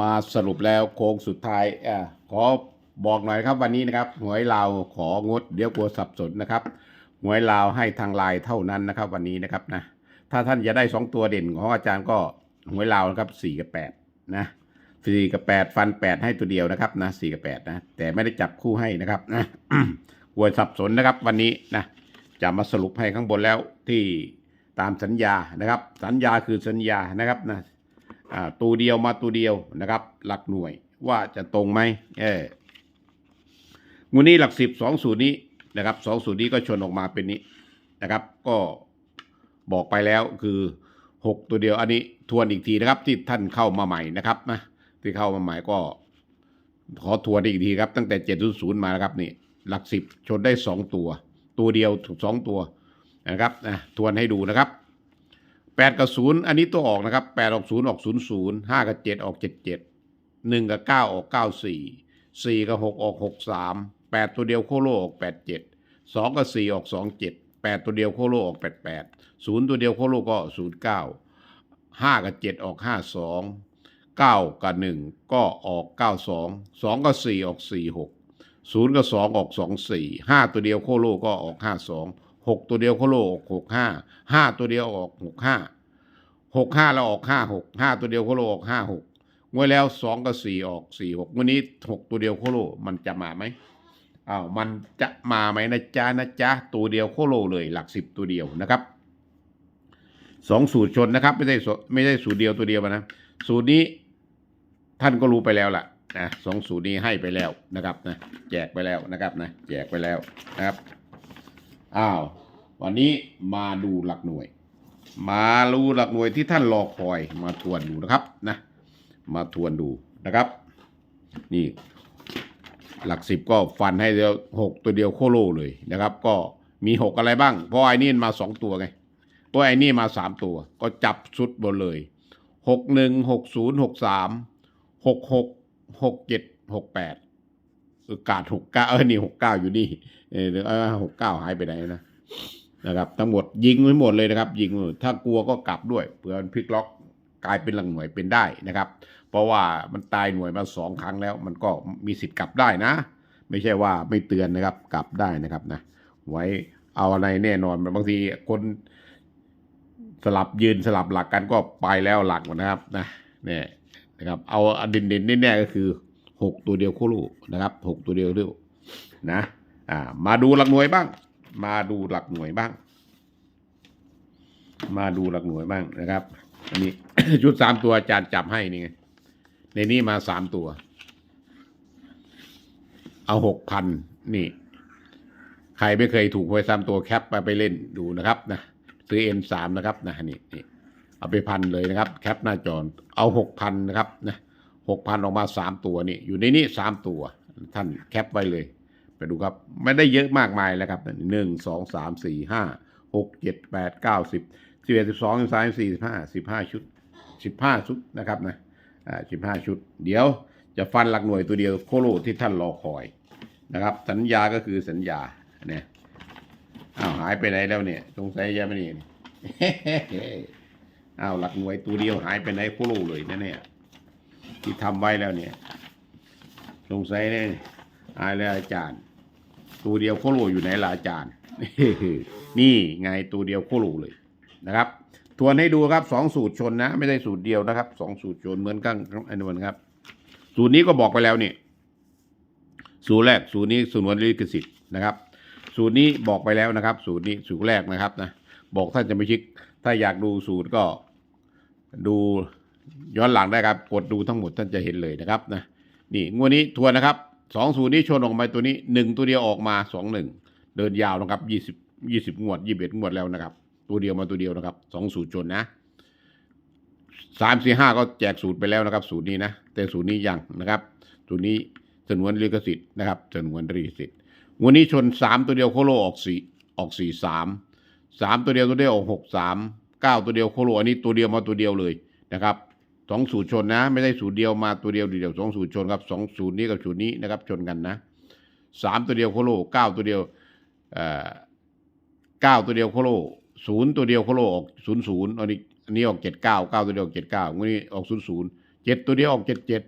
มาสรุปแล้วโค้งสุดท้ายอขอบอกหน่อยครับวันนี้นะครับหวยลาวของดเดี๋ยวกลัวสับสนนะครับหวยลาวให้ทางไลน์เท่านั้นนะครับ วันนี้นะครับนะถ้าท่านจะได้สองตัวเด่นของอาจารย์ก็หวยลาวนะครับสี่กับแปดนะสี่กับแปดฟันแปดให้ตัวเดียวนะครับนะสี่กับแปดนะแต่ไม่ได้จับคู่ให้นะครับนะกลัวสับสนนะครับ วันนี้นะจะมาสรุปให้ข้างบนแล้วที่ตามสัญญานะครับ สัญญาคือสัญญานะครับนะ ตัวเดียวมาตัวเดียวนะครับ หลักหน่วยว่าจะตรงไหมเอองูนี้หลักสิบสองสูตรนี้นะครับสองสูตรนี้ก็ชนออกมาเป็นนี้นะครับ ก็บอกไปแล้วคือหกตัวเดียวอันนี้ทวนอีกทีนะครับ ที่ท่านเข้ามาใหม่นะครับนะที่เข้ามาใหม่ก็ขอทวนอีกทีครับ ตั้งแต่เจ็ดศูนย์มานะครับนี่หลักสิบชนได้สองตัว ตัวเดียวถูกสองตัวนะครับนะทวนให้ดูนะครับ แปดกับศูนย์อันนี้ตัวออกนะครับแปดออกศูนย์ออกศูนย์ศูนย์ห้ากับเจ็ดออกเจ็ดเจ็ดหนึ่งกับเก้าออกเก้าสี่สี่กับหกออกหกสามแปดตัวเดียวโคโลออกแปดเจ็ดสองกับสี่ออกสองเจ็ดแปดตัวเดียวโคโลออกแปดแปดศูนย์ตัวเดียวโคโลก็ศูนย์เก้าห้ากับเจ็ดออกห้าสองเก้ากับหนึ่งก็ออกเก้าสองสองกับสี่ออกสี่หกศูนย์กับสองออกสองสี่ห้าตัวเดียวโคโลก็ออกห้าสอง หกตัวเดียวโคโลออกหกห้าห้าตัวเดียวออกหกห้าหกห้าแล้วออกห้าหกห้าตัวเดียวโคโลออกห้าหกงวดแล้วสองกับสี่ออกสี่หกวันนี้หกตัวเดียวโคโลมันจะมาไหมอ้าวมันจะมาไหมนะจ๊ะนะจ๊ะตัวเดียวโคโลเลยหลักสิบตัวเดียวนะครับสองสูตรชนนะครับ ไม่ใช่สไม่ใช่สูตรเดียวตัวเดียวนะสูตรนี้ท่านก็รู้ไปแล้วล่ะนะสองสูตรนี้ให้ไปแล้วนะครับนะแจกไปแล้วนะครับนะแจกไปแล้วนะครับ อ้าว วันนี้มาดูหลักหน่วย มาดูหลักหน่วยที่ท่านรอคอยมาทวนดูนะครับนะมาทวนดูนะครับ นี่หลักสิบก็ฟันให้เดียวหกตัวเดียวโคโลเลยนะครับ ก็มีหกอะไรบ้าง เพราะไอ้นี่มาสองตัวไงเพราะไอ้นี่มาสามตัว ก็จับชุดบนเลยหกหนึ่งหกศูนย์หกสามหกหกหกเจ็ดหกแปด กาดหกเก้าเออนี่หกเก้าอยู่นี่เออหกเก้าหายไปไหนนะนะครับ ทั้งหมดยิงไว้หมดเลยนะครับ ยิงหมดถ้ากลัวก็กลับด้วยเผื่อมันพลิกล็อกกลายเป็นหลังหน่วยเป็นได้นะครับ เพราะว่ามันตายหน่วยมาสองครั้งแล้ว มันก็มีสิทธิ์กลับได้นะ ไม่ใช่ว่าไม่เตือนนะครับ กลับได้นะครับนะ ไว้เอาอะไรแน่นอนบางทีคนสลับยืนสลับหลักกันก็ไปแล้วหลักนะครับนะเนี่ยนะครับ เอาอันเด่นๆแน่ๆก็คือ หกตัวเดียวโคโลนะครับหกตัวเดียวเดียวนะอ่ามาดูหลักหน่วยบ้าง มาดูหลักหน่วยบ้าง มาดูหลักหน่วยบ้างนะครับ อันนี้ชุดสามตัวอาจารย์จับให้นี่ไงในนี้มาสามตัว เอาหกพันนี่ ใครไม่เคยถูกหวยสามตัวแคปไปไปเล่นดูนะครับนะซื้อเอ็นสามนะครับนะนี่นี่เอาไปพันเลยนะครับ แคปหน้าจอเอาหกพันนะครับนะ หกพันออกมาสามตัวนี่อยู่ในนี้สามตัว ท่านแคปไว้เลย ไปดูครับ ไม่ได้เยอะมากมายแล้วครับหนึ่งสองสามสี่ห้าหกเจ็ดแปดเก้าสิบสิบเอ็ดสิบสองสิบสามสิบสี่สิบห้าสิบห้าชุดสิบห้าชุดนะครับนะอ่าสิบห้าชุด เดี๋ยวจะฟันหลักหน่วยตัวเดียวโคโลที่ท่านรอคอยนะครับ สัญญาก็คือสัญญาเนี่ยอ้าวหายไปไหนแล้วเนี่ยสงสัยยังไม่นี่อ้าวหลักหน่วยตัวเดียวหายไปไหนโคโลเลยนะเนี่ย ที่ทำไว้แล้วเนี่ย สงสัยเนี่ยหายแล้วอาจารย์ ตัวเดียวโคโลอยู่ไหนล่ะอาจารย์ นี่ไงตัวเดียวโคโลเลยนะครับ ทวนให้ดูครับสองสูตรชนนะ ไม่ใช่สูตรเดียวนะครับสองสูตรชนเหมือนกันอ้นวลครับ สูตรนี้ก็บอกไปแล้วนี่สูตรแรกสูตรนี้สูตรนวลลิขสิทธิ์นะครับ สูตรนี้บอกไปแล้วนะครับ สูตรนี้สูตรแรกนะครับนะบอกท่านจะไม่ชิก ถ้าอยากดูสูตรก็ดู ย้อนหลังได้ครับ กดดูทั้งหมดท่านจะเห็นเลยนะครับนะนี่งวดนี้ทัวนนะครับสองสูตรนี้ชนออกมาตัวนี้หนึ่งตัวเดียวออกมาสองหนึ่งเดินยาวนะครับยี่สิบยี่สิบงวดยี่สิบเอ็ดงวดแล้วนะครับ ตัวเดียวมาตัวเดียวนะครับสองสูตรชนนะสามสี่ห้าก็แจกสูตรไปแล้วนะครับ สูตรนี้นะ แต่สูตรนี้ยังนะครับ สูตรนี้สนวนลิขสิทธิ์นะครับสนวนลิขสิทธิ์งวดนี้ชนสามตัวเดียวโคโลออกสี่ออกสี่สามสามตัวเดียวตัวเดียวออกหกสามเก้าตัวเดียวโคโลอันนี้ตัวเดียวมาตัวเดียวเลยนะครับ สองสูตรชนนะ ไม่ได้สูตรเดียวมาตัวเดียวเดียวสองสูตรชนครับสองสูตรนี้กับสูตรนี้นะครับ ชนกันนะสามตัวเดียวโคโลเก้าตัวเดียวเอ่อเก้าตัวเดียวโคโลศูนย์ตัวเดียวโคโลออกศูนย์ศูนย์อันนี้อันนี้ออกเจ็ดเก้าเก้าตัวเดียวเจ็ดเก้างวดนี้ออกศูนย์ศูนย์เจ็ดตัวเดียวออกเจ็ดเจ็ด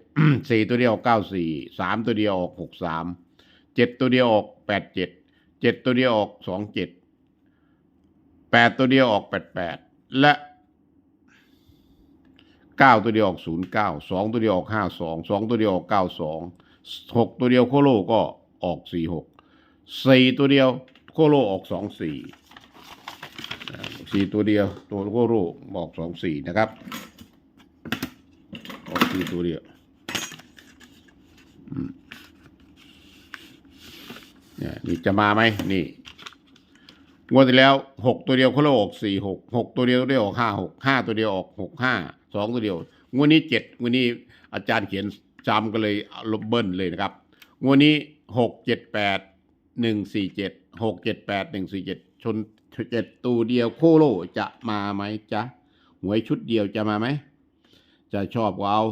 สี่ตัวเดียวออกเก้าสี่สามตัวเดียวออกหกสามเจ็ดตัวเดียวออกแปดเจ็ดเจ็ดตัวเดียวออกสองเจ็ดแปดตัวเดียวออกแปดแปดและ เก้าตัวเดียวออกศูนย์เก้าสองตัวเดียวออกห้าสองสองตัวเดียวออกเก้าสองหกตัวเดียวโคโลก็ออกสี่หกสี่ตัวเดียวโคโลออกสองสี่สี่ตัวเดียวตัวโกโร่บอกสองสี่นะครับออกสี่ตัวเดียวเนี่ยนี่จะมาไหมนี่ งวดที่แล้วหกตัวเดียวเขาโลออกสี่หกหกตัวเดียวได้ออกห้าหกห้าตัวเดียวออกหกห้าสองตัวเดียว งวดนี้เจ็ดงวดนี้อาจารย์เขียนจำก็เลยลบเบิ้ลเลยนะครับ งวดนี้หกเจ็ดแปดหนึ่งสี่เจ็ดหกเจ็ดแปดหนึ่งสี่เจ็ดชนเจ็ดตัวเดียวโคโลจะมาไหมจ๊ะหวยชุดเดียวจะมาไหมจะชอบก็เอา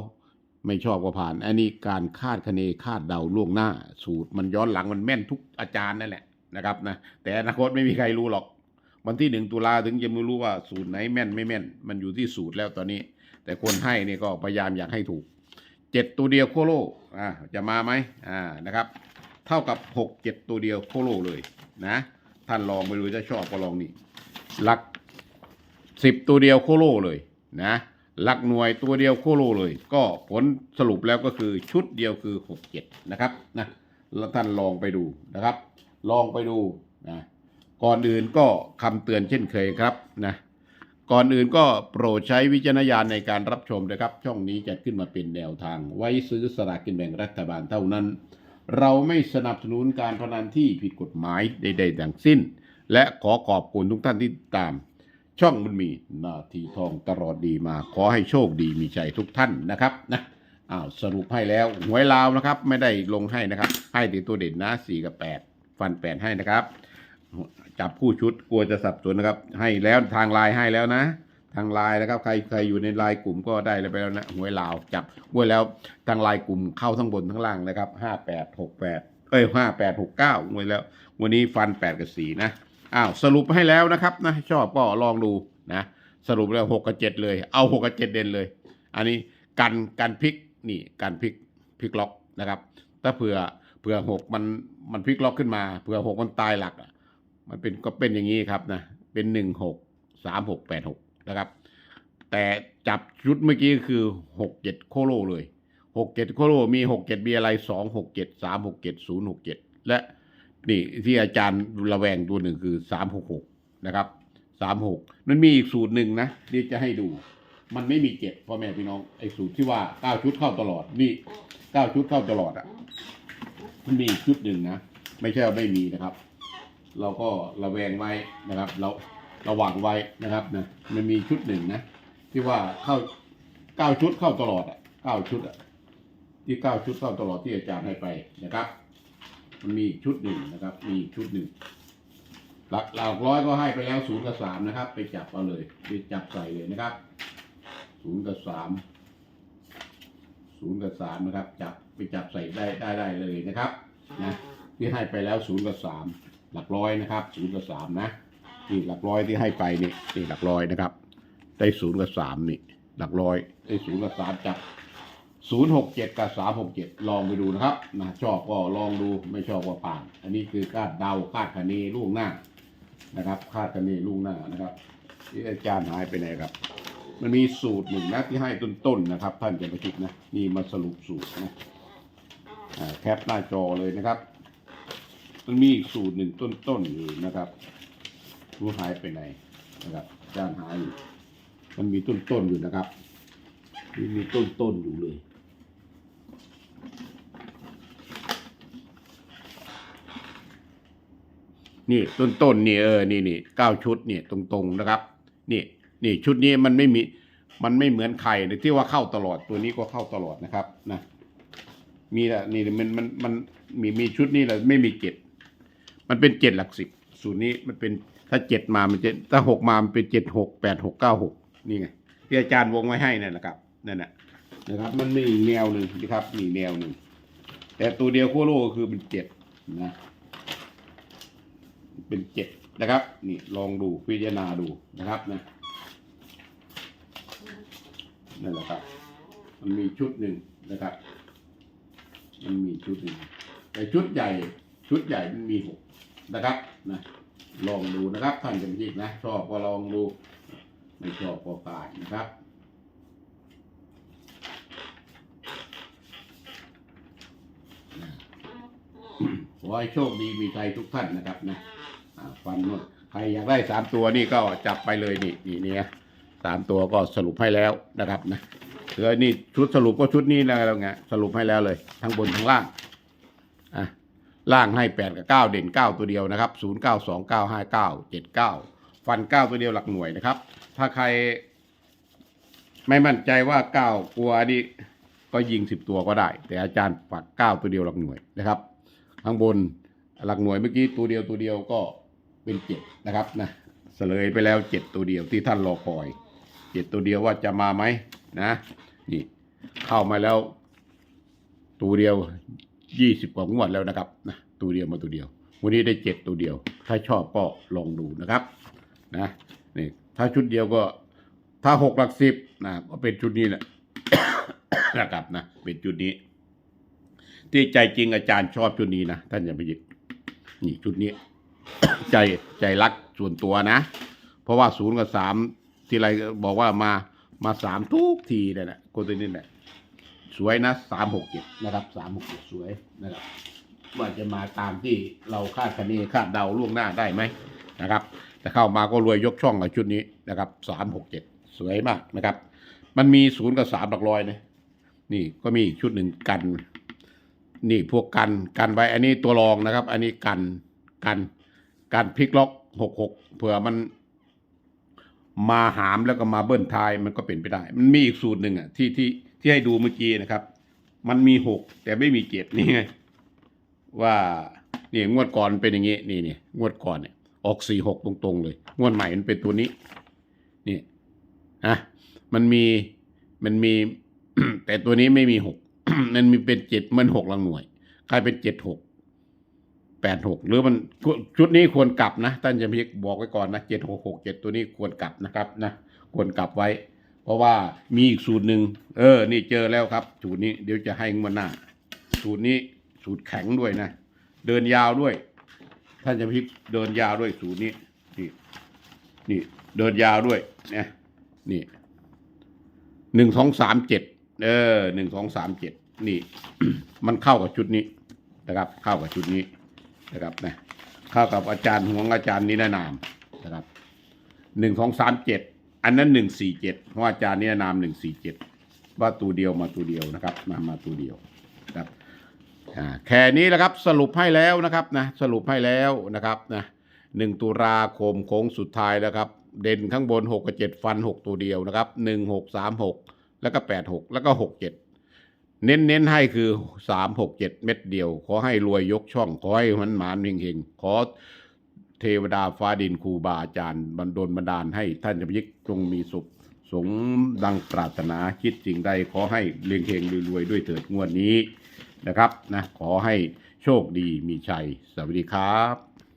ไม่ชอบก็ผ่าน อันนี้การคาดคะเนคาดเดาล่วงหน้า สูตรมันย้อนหลังมันแม่นทุกอาจารย์นั่นแหละ นะครับนะแต่อนาคตไม่มีใครรู้หรอก วันที่หนึ่งตุลาถึงจะไม่รู้ว่าสูตรไหนแม่นไม่แม่น มันอยู่ที่สูตรแล้วตอนนี้ แต่คนให้เนี่ยก็พยายามอยากให้ถูกเจ็ดตัวเดียวโคโลอ่าจะมาไหมอ่านะครับ เท่ากับหกเจ็ดตัวเดียวโคโลเลยนะ ท่านลองไปดูถ้าชอบก็ลองนี่หลักสิบตัวเดียวโคโลเลยนะหลักหน่วยตัวเดียวโคโลเลย ก็ผลสรุปแล้วก็คือชุดเดียวคือหกเจ็ดนะครับนะแล้วท่านลองไปดูนะครับ ลองไปดูนะก่อนอื่นก็คำเตือนเช่นเคยครับนะก่อนอื่นก็โปรดใช้วิจารณญาณในการรับชมนะครับ ช่องนี้จะขึ้นมาเป็นแนวทาง ไว้ซื้อสลากกินแบ่งรัฐบาลเท่านั้น เราไม่สนับสนุนการพนันที่ผิดกฎหมายใดๆทั้งสิ้น และขอขอบคุณทุกท่านที่ตาม ช่องมันมีนาทีทองตลอดดีมา ขอให้โชคดีมีใจทุกท่านนะครับนะอ้าวสรุปให้แล้วหวยลาวนะครับ ไม่ได้ลงให้นะครับ ให้ติตัวเด่นนะสี่กับแปด ฟันแปดให้นะครับ จับคู่ชุดกลัวจะสับสนนะครับ ให้แล้วทางไลน์ให้แล้วนะ ทางไลน์นะครับ ใครใครอยู่ในไลน์กลุ่มก็ได้เลยไปแล้วนะหวยลาวจับหวยแล้วทางไลน์กลุ่มเข้าทั้งบนทั้งล่างนะครับห้าแปดหกแปดเอ้ยห้าแปดหกเก้าหวยแล้ว วันนี้ฟันแปดกับสี่นะอ้าวสรุปให้แล้วนะครับนะชอบก็ลองดูนะสรุปแล้วหกกับเจ็ดเลย เอาหกกับเจ็ดเด่นเลย อันนี้กันกันพลิกนี่กันพลิกพลิกล็อกนะครับ ถ้าเผื่อ เผื่อหกมันมันพลิกล็อกขึ้นมาเผื่อหกมันตายหลักอะมันเป็นก็เป็นอย่างนี้ครับนะเป็นหนึ่งหกสามหกแปดหกนะครับ แต่จับชุดเมื่อกี้คือหกเจ็ดโคโลเลยหกเจ็ดโคโลมีหกเจ็ดมีอะไรสองหกเจ็ดสามหกเจ็ดศูนย์หกเจ็ดและนี่ที่อาจารย์ระแวงตัวหนึ่งคือสามหกหกนะครับสามหกมันมีอีกสูตรหนึ่งนะที่จะให้ดู มันไม่มีเจ็ดพ่อแม่พี่น้องไอ้สูตรที่ว่าเก้าชุดเข้าตลอดนี่เก้าชุดเข้าตลอดอะ มันมีอีกชุดหนึ่งนะ ไม่ใช่ว่าไม่มีนะครับ เราก็ระแวงไว้นะครับ เราระวังไว้นะครับนะมันมีชุดหนึ่งนะ ที่ว่าเข้าเก้าชุดเข้าตลอดอะเก้าชุดอะที่เก้าชุดเข้าตลอดที่อาจารย์ให้ไปนะครับ มันมีชุดหนึ่งนะครับ มีชุดหนึ่งหลักหลักร้อยก็ให้ไปแล้วศูนย์กับสามนะครับ ไปจับเอาเลยไปจับใส่เลยนะครับศูนย์กับสาม ศูนย์กับสามนะครับ จับไปจับใส่ได้ได้ได้เลยนะครับนะที่ให้ไปแล้วศูนย์กับสามหลักร้อยนะครับศูนย์กับสามนะนี่หลักร้อยที่ให้ไปนี่นี่หลักร้อยนะครับ ได้ศูนย์กับสามนี่ หลักร้อยได้ศูนย์กับสามจับศูนย์หกเจ็ดกับสามหกเจ็ดลองไปดูนะครับนะชอบก็ลองดูไม่ชอบก็ผ่าน อันนี้คือคาดเดาคาดคะเนล่วงหน้านะครับคาดคะเนล่วงหน้านะครับที่อาจารย์หายไปไหนครับ มันมีสูตรหนึ่งนะที่ให้ต้นๆนะครับ ท่านจะมาคิดนะนี่มาสรุปสูตรนะแคปหน้าจอเลยนะครับ มันมีอีกสูตรหนึ่งต้นๆอยู่นะครับรู้หายไปไหนนะครับจานหายอยู่มันมีต้นๆอยู่นะครับมีมีต้นๆอยู่เลยนี่ต้นๆนี่เออนี่นี่เก้าชุดนี่ตรงๆนะครับ นี่ นี่ชุดนี้มันไม่มีมันไม่เหมือนไข่ที่ว่าเข้าตลอดตัวนี้ก็เข้าตลอดนะครับนะมีแหละนี่มันมันมันมีมีชุดนี้แหละไม่มีเจ็ดมันเป็นเจ็ดหลักสิบสูตรนี้มันเป็นถ้าเจ็ดมามันจะถ้าหกมามันเป็นเจ็ดหกแปดหกเก้าหกนี่ไงที่อาจารย์วงไว้ให้นั่นแหละครับนั่นแหละนะครับ มันมีอีกแนวหนึ่งนะครับมีแนวหนึ่งแต่ตัวเดียวขั้วโลกคือเป็นเจ็ดนะ เป็นเจ็ดนะครับ นี่ลองดูพิจารณาดูนะครับนะ นั่นแหละครับ มันมีชุดหนึ่งนะครับ มันมีชุดหนึ่งแต่ชุดใหญ่ชุดใหญ่มันมีหกนะครับนะลองดูนะครับท่านจะพิจิกนะ ชอบก็ลองดู ไม่ชอบก็ผ่านนะครับขอให้โชคดีมีใจทุกท่านนะครับนะฟันนวดใครอยากได้สามตัวนี่ก็จับไปเลยนี่นี่เนี่ย สามตัวก็สรุปให้แล้วนะครับนะเลือนี่ชุดสรุปก็ชุดนี้นะแล้วไงสรุปให้แล้วเลย ทั้งบนทั้งล่างอะล่างให้แปดกับเก้าเด่นเก้าตัวเดียวนะครับศูนย์เก้าสองเก้าห้าเก้าเจ็ดเก้าฟันเก้าตัวเดียวหลักหน่วยนะครับ ถ้าใคร ไม่มั่นใจว่าเก้ากลัวนี่ก็ยิงสิบตัวก็ได้ แต่อาจารย์ปักเก้าตัวเดียวหลักหน่วยนะครับ ข้างบนหลักหน่วยเมื่อกี้ตัวเดียวตัวเดียวก็เป็นเจ็ดนะครับนะเสลยไปแล้วเจ็ดตัวเดียวที่ท่านรอคอย เจ็ดตัวเดียวว่าจะมาไหมนะนี่เข้ามาแล้ว ตัวเดียวยี่สิบกว่างวดแล้วนะครับนะตัวเดียวมาตัวเดียว วันนี้ได้เจ็ดตัวเดียว ถ้าชอบก็ลองดูนะครับนะนี่ถ้าชุดเดียวก็ถ้าหกหลักสิบนะก็เป็นชุดนี้แหละนะครับนะเป็นชุดนี้ ที่ใจจริงอาจารย์ชอบชุดนี้นะท่านอย่าไปหยิบนี่ชุดนี้ ใจใจรักส่วนตัวนะ เพราะว่าศูนย์กับสาม ที่ไรบอกว่ามามาสามทุกทีเนี่ยนะคนตัวนี้แหละสวยนะสามหกเจ็ดนะครับสามหกเจ็ดสวยนะครับว่าจะมาตามที่เราคาดคะเนคาดเดาล่วงหน้าได้ไหมนะครับ แต่เข้ามาก็รวยยกช่องกับชุดนี้นะครับสามหกเจ็ดสวยมากนะครับ มันมีศูนย์กับสามหลักร้อยนะนี่ก็มีชุดหนึ่งกัน นี่พวกกันกันไว้อันนี้ตัวรองนะครับ อันนี้กันกันกันพลิกล็อกหกหกเผื่อมัน มาหามแล้วก็มาเบิ้ลท้ายมันก็เป็นไปได้ มันมีอีกสูตรหนึ่งอะที่ที่ที่ให้ดูเมื่อกี้นะครับ มันมีหกแต่ไม่มีเจ็ดนี่ไงว่านี่งวดก่อนเป็นอย่างงี้นี่นี่งวดก่อนเนี่ยออกสี่หกตรงๆเลย งวดใหม่มันเป็นตัวนี้นี่นะมันมีมันมี แต่ตัวนี้ไม่มีหกมันมีเป็นเจ็ดมันหกลังหน่วย กลายเป็นเจ็ดหก แปดหกหรือมันชุดนี้ควรกลับนะท่านจะพิกบอกไว้ก่อนนะเจ็ดหกหกเจ็ดตัวนี้ควรกลับนะครับนะควรกลับไว้ เพราะว่ามีอีกสูตรหนึ่งเออ นี่เจอแล้วครับสูตรนี้เดี๋ยวจะให้งวดหน้า สูตรนี้สูตรแข็งด้วยนะ เดินยาวด้วย ท่านจะพิกเดินยาวด้วยสูตรนี้นี่นี่เดินยาวด้วยนะนี่หนึ่งสองสามเจ็ดเออหนึ่งสองสามเจ็ดนี่ มันเข้ากับชุดนี้นะครับ เข้ากับชุดนี้ นะครับนะเข้ากับอาจารย์หวงอาจารย์นิรนามนะครับหนึ่งสองสามเจ็ดอันนั้นหนึ่งสี่เจ็ดเพราะอาจารย์นิรนามหนึ่งสี่เจ็ดว่าตัวเดียวมาตัวเดียวนะครับมามาตัวเดียวนะครับอ่าแค่นี้แหละครับสรุปให้แล้วนะครับนะสรุปให้แล้วนะครับนะหนึ่งตุลาคมโค้งสุดท้ายแล้วครับ เด่นข้างบนหกกับเจ็ดฟันหกตัวเดียวนะครับหนึ่งหกสามหกแล้วก็แปดหกแล้วก็หกเจ็ด เน้นเน้นให้คือสามหกเจ็ดเม็ดเดียว ขอให้รวยยกช่อง ขอให้มันหมานเฮงๆ ขอเทวดาฟ้าดินครูบาอาจารย์บันดลบันดาลให้ท่านจะยิกจงมีสุข สงดังปรารถนาคิดสิ่งใด ขอให้เลียงเฮงรวยๆ ด้วยเถิดงวดนี้นะครับนะขอให้โชคดีมีชัย สวัสดีครับ